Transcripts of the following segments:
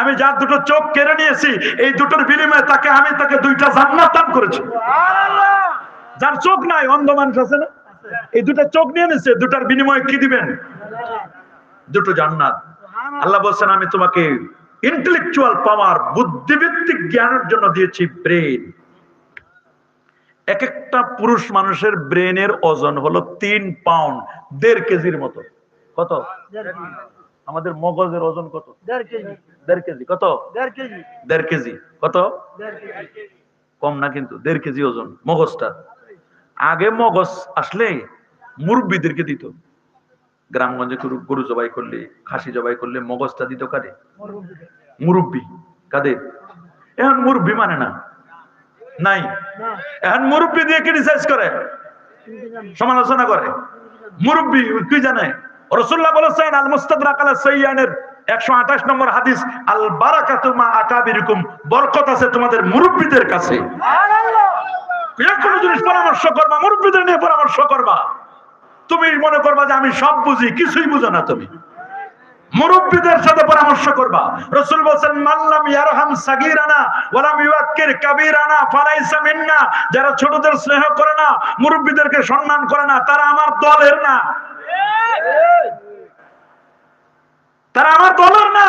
আমি যার দুটো চোখ কেড়ে নিয়েছি এই দুটোর বিনিময়ে তাকে আমি তাকে দুইটা জান্নাত দান করেছি। যার চোখ নাই অন্ধ মানুষ আছে না? এই দুটো চোখ নিয়ে নিছে দুটার বিনিময়ে কি দিবেন? দুটো জান্নাত। আল্লাহ বলছেন আমি তোমাকে ইন্টেলেকচুয়াল পাওয়ার বুদ্ধিভিত্তিক জ্ঞানের জন্য দিয়েছি ব্রেন এক একটা পুরুষ মানুষের ব্রেনের ওজন হলো তিন পাউন্ড দেড় কেজির মতো। কত? আমাদের মগজের ওজন কত? দেড় কেজি। দেড় কেজি। কত? দেড় কেজি। দেড় কেজি। কত? কম না কিন্তু দেড় কেজি ওজন মগজটা। আগে মগজ আসলে মুরব্বীদেরকে দিত। গ্রামগঞ্জে গরু জবাই করলে খাসি জবাই করলে মগজটা দিত কারে মুরব্বী। কাদের? এখন মুরব্বী মানে না? নাই? এখন মুরব্বী দিয়ে ক্রিটিসাইজ করে। সমালোচনা করে। মুরব্বী কি জানে? রসুল্লাহ বলেছেন আল মুস্তাদরাক আলা সাইয়ানের 128 নম্বর হাদিস আল বারাকাতু মা আকাবিরকুম বরকত আছে তোমাদের মুরব্বীদের কাছে। কোনো জিনিস পরামর্শ করবা মুরব্বীদের নিয়ে পরামর্শ করবা। তুমি মনে করবা যে আমি সব বুঝি কিছুই বুঝো না তুমি। মুরব্বীদের সাথে পরামর্শ করবা। রসুল বলছেন মাল্লাম ইয়ারহাম সাগীরানা ওয়ালাম ইউয়াক্কির কাবীরানা ফালাইসা মিন্না। যারা ছোটদের স্নেহ করে না মুরব্বীদেরকে সম্মান করে না তারা আমার দলের না। তারা আমার দলের না।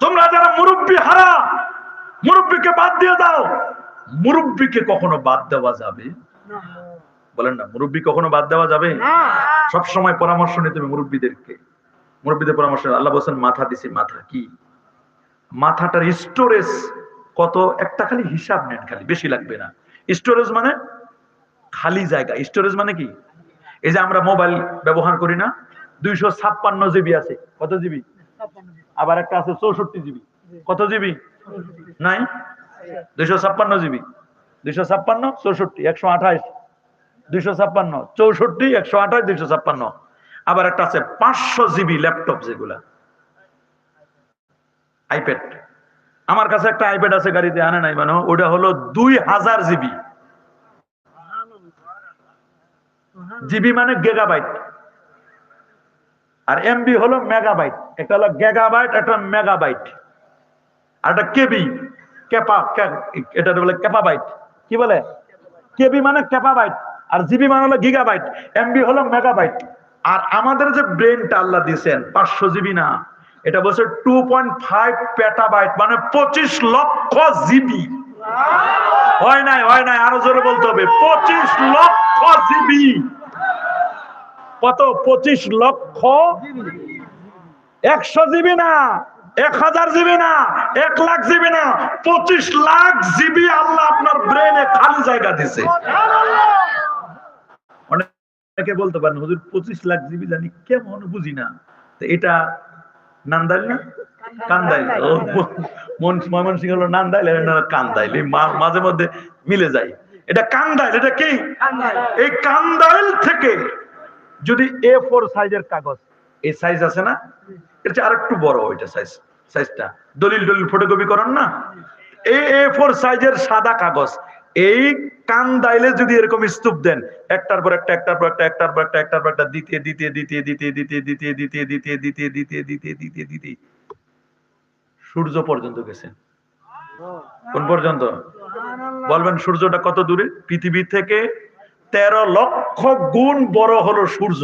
তোমরা যারা মুরব্বী হারা মুরব্বীকে বাদ দিয়ে দাও। মুরব্বীকে কখনো বাদ দেওয়া যাবে? বলেন না মুরব্বী কখনো বাদ দেওয়া যাবে? সব সময় পরামর্শ নিতে হবে মুরব্বীদেরকে। মুরব্বীদের পরামর্শ আল্লাহ বলছেন মাথা দিছি মাথা কি? মাথাটার স্টোরেজ কত? একটা খালি হিসাব নেন খালি বেশি লাগবে না। স্টোরেজ মানে খালি জায়গা। স্টোরেজ মানে কি? এই যে আমরা মোবাইল ব্যবহার করি না, দুইশো ছাপ্পান্ন জিবি আছে। কত জিবি? আবার একটা আছে চৌষট্টি জিবি। কত জিবি? নাই? দুইশো ছাপ্পান্ন জিবি। দুইশো ছাপ্পান্ন, চৌষট্টি, একশো আঠাইশ দুইশো ছাপ্পান্ন, চৌষট্টি, একশো আঠাশ, দুইশো ছাপ্পান্ন। আবার একটা আছে পাঁচশো জিবি ল্যাপটপ যেগুলা। আইপ্যাড। আমার কাছে একটা আইপ্যাড আছে গাড়িতে, আনে নাই মানে ওটা হলো দুই হাজার জিবি। জিবি মানে গেগাবাইট। আর এমবি হলো মেগাবাইট। একটা হলো গেগাবাইট, একটা মেগাবাইট। আর একটা কেবি ক্যাপা এটা বলে ক্যাপাবাইট কি বলে? কেবি মানে ক্যাপাবাইট আর জিবি মানে হলো গিগাবাইট। এমবি হলো মেগাবাইট। আর আমাদের যে ব্রেনটা আল্লাহ দিয়েছেন, পাঁচশো জিবি না, এটা বলছে টু পয়েন্ট ফাইভ পেটাবাইট মানে পঁচিশ লক্ষ জিবি। হয় নাই হয় নাই, আরও জোরে বলতে হবে। পঁচিশ লক্ষ জিবি। কত? পঁচিশ লক্ষ। একশো জিবি না, এক হাজার জিবি না, এক লাখ জিবি না, পঁচিশ লাখ জিবি আল্লাহ আপনার ব্রেনে খালি জায়গা দিছে। অনেকে বলতে পারেন, হুজুর, পঁচিশ লাখ জিবি জানি, কেমন বুঝি না? এটা নান্দাইল না? কান্দাইল। মন ময়মনসিংহ হলো নান্দাইল কান্দাইল। মাঝে মধ্যে মিলে যায়। এটা কান্দাইল এটা কি এই কান্দাইল থেকে যদি এ ফোর সাইজের কাগজ এই সাইজ আছে না এর চেয়ে আরেকটু বড় ওইটা সাইজ সাইজটা দলিল দলিল ফটোকপি করেন না এই এ ফোর সাইজের সাদা কাগজ এই কান দাইলে যদি এরকম স্তূপ দেন একটার পর একটা একটার পর একটা একটার পর একটা একটার পর একটা দিতে দিতে দিতে দিতে দিতে দিতে দিতে দিতে দিতে দিতে দিতে দিতে দিতে সূর্য পর্যন্ত গেছেন কোন পর্যন্ত বলবেন, সূর্যটা কত দূরে? পৃথিবী থেকে তেরো লক্ষ গুণ বড় হলো সূর্য।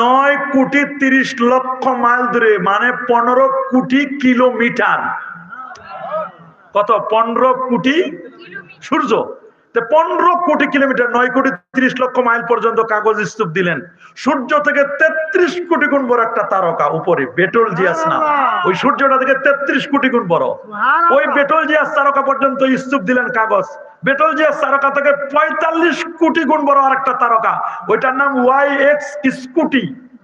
নয় কোটি তিরিশ লক্ষ মাইল দূরে মানে পনেরো কোটি কিলোমিটার। কত? পনেরো কোটি সূর্য। পনেরো কোটি কিলোমিটার নয় কোটি তিরিশ লক্ষ মাইল পর্যন্ত কাগজ স্তূপ দিলেন। সূর্য থেকে তেত্রিশ কোটি গুণ বড় একটা তারকা উপরে বেটল জিয়াস না ওই সূর্যটা থেকে তেত্রিশ কোটি গুণ বড়। ওই বেটল জিয়াস তারকা পর্যন্ত স্তূপ দিলেন কাগজ। বেটল জিয়াস তারকা থেকে পঁয়তাল্লিশ কোটি গুণ বড় আর একটা তারকা। ওইটার নাম ওয়াই এক্স স্কুটি।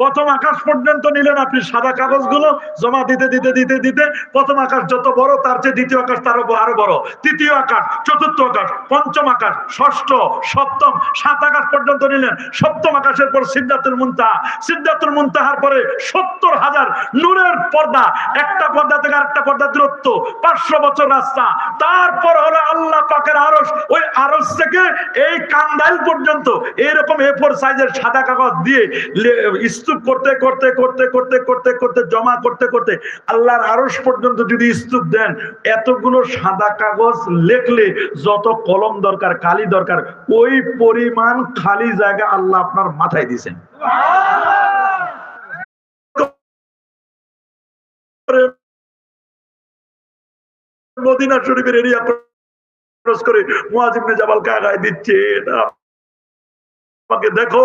প্রথম আকাশ পর্যন্ত নিলেন আপনি, সাদা কাগজগুলো জমা দিতে দিতে দিতে দিতে। প্রথম আকাশ যত বড়, তার চেয়ে দ্বিতীয় আকাশ তারও আরও বড়। তৃতীয় আকাশ, চতুর্থ আকাশ, পঞ্চম আকাশ, ষষ্ঠ, সপ্তম, সাত আকাশ পর্যন্ত নিলেন। সপ্তম আকাশের পর সিদ্ধাতুল মুনতাহা। সিদ্ধাতুল মুনতাহার পরে সত্তর হাজার নূরের পর্দা। একটা পর্দা থেকে আরেকটা পর্দা দূরত্ব, পাঁচশো বছর রাস্তা। তারপর হলো আল্লাহ পাকের আরস ওই আরস থেকে এই কান্দাইল পর্যন্ত এরকম এ ফোর সাইজের সাদা কাগজ দিয়ে স্তূপ করতে করতে করতে করতে করতে করতে, জমা করতে করতে আল্লাহর আরস পর্যন্ত যদি স্তূপ দেন, এতগুলো সাদা কাগজ লেখলে যত কলম দরকার, কালি দরকার, ওই পরিমাণ খালি জায়গা আল্লাহ আপনার মাথায় দিছেন মদিনা শরীফের এরিয়া করে মুয়াজিবনে জাবাল কাগায় দিচ্ছে আমাকে দেখো।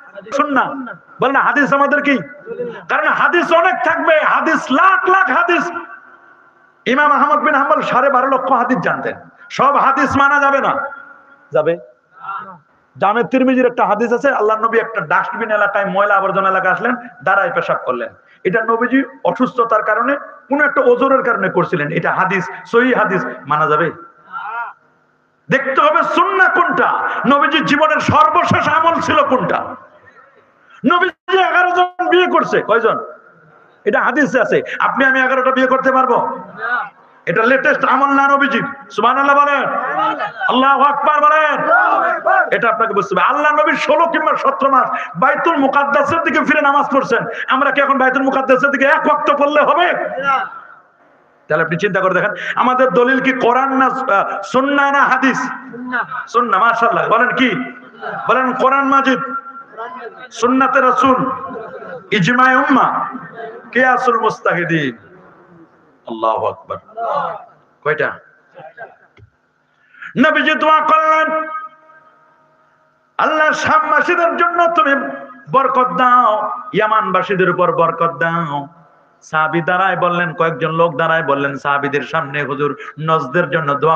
শুননা বল না, হাদিস আমাদের কি? কারণ হাদিস অনেক থাকবে, হাদিস লাখ লাখ হাদিস। ইমাম আহমদ বিন সাড়ে বারো লক্ষ হাদিস জানতেন। সব হাদিস মানা যাবে না। যাবে? জামে তিরমিজির একটা হাদিস আছে আল্লাহ নবী একটা ডাস্টবিন এলাকায় ময়লা আবর্জনা এলাকা আসলেন, দাঁড়ায় পেশাব করলেন। এটা নবীজি অসুস্থতার কারণে, কোন একটা ওজোরের কারণে করছিলেন। এটা হাদিস, সহি হাদিস, মানা যাবে? দেখতে হবে সুন্না কোনটা। নবীজির জীবনের সর্বশেষ আমল ছিল কোনটা? নবীজি এগারো জন বিয়ে করছে। কয়জন? এটা হাদিসে আছে। আপনি আমি এগারোটা বিয়ে করতে পারব? এটা লেটেস্ট আমল না নবীজি? সুবহানাল্লাহ বলেন। আল্লাহু বলেন। এটা আপনাকে বুঝতে হবে। আল্লাহ নবীর ষোলো কিংবা সতেরো মাস বাইতুল মুকাদ্দাসের দিকে ফিরে নামাজ পড়ছেন। আমরা কি এখন বাইতুল মুকাদ্দাসের দিকে এক ওয়াক্ত পড়লে হবে? তাহলে আপনি চিন্তা করে দেখেন আমাদের দলিল কি কোরআন না আহ, সুন্নাহ না হাদিস? সুন্নাহ মাশাআল্লাহ। বলেন কি? বলেন কোরআন মাজিদ। সুন্নাতে রাসূল, ইজমায়ে উম্মাহ কিয়াসুল মুস্তাহিদিন। আল্লাহু আকবার। কয়টা? নবীজি দোয়া করলেন আল্লাহ জন্য তুমি বরকত দাও, ইয়ামানবাসীদের উপর বরকত দাও। সাহাবি দাঁড়ায় বললেন, কয়েকজন লোক দাঁড়ায় বললেন, সাহাবিদের সামনে হুজুর নজদের জন্য দোয়া